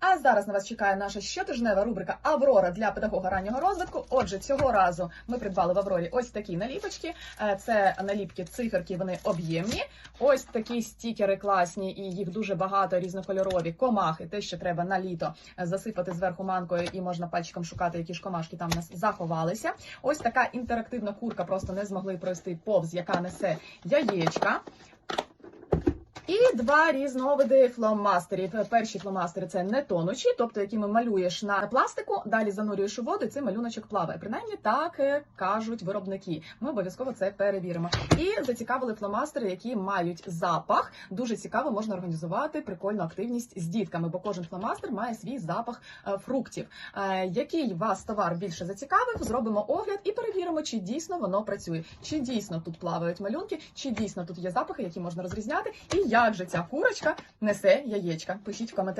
А зараз на вас чекає наша щотижнева рубрика Аврора для педагога раннього розвитку. Отже, цього разу ми придбали в Аврорі ось такі наліпочки. Е, Це наліпки циферки, вони об'ємні. Ось такі стікери класні, і їх дуже багато різнокольорові. Комахи, те, що треба на літо засипати зверху манкою, і можна пальчиком шукати, які ж комашки там у нас заховалися. Ось така інтерактивна курка, просто не змогли пройти повз, яка несе яєчка. І два різновиди фломастерів. Перші фломастери це не тонучі, тобто якими малюєш на пластику, далі занурюєш у воду, і цей малюночок плаває. Принаймні так е, кажуть виробники. Ми обов'язково це перевіримо. І зацікавили фломастери, які мають запах. Дуже цікаво можна організувати прикольну активність з дітками, бо кожен фломастер має свій запах е, фруктів. Е, Який вас товар більше зацікавив, зробимо огляд і перевіримо, чи дійсно воно працює, чи дійсно тут плавають малюнки, чи дійсно тут є запахи, які можна розрізняти, і як же ця курочка несе яєчка. Пишіть в коментарях.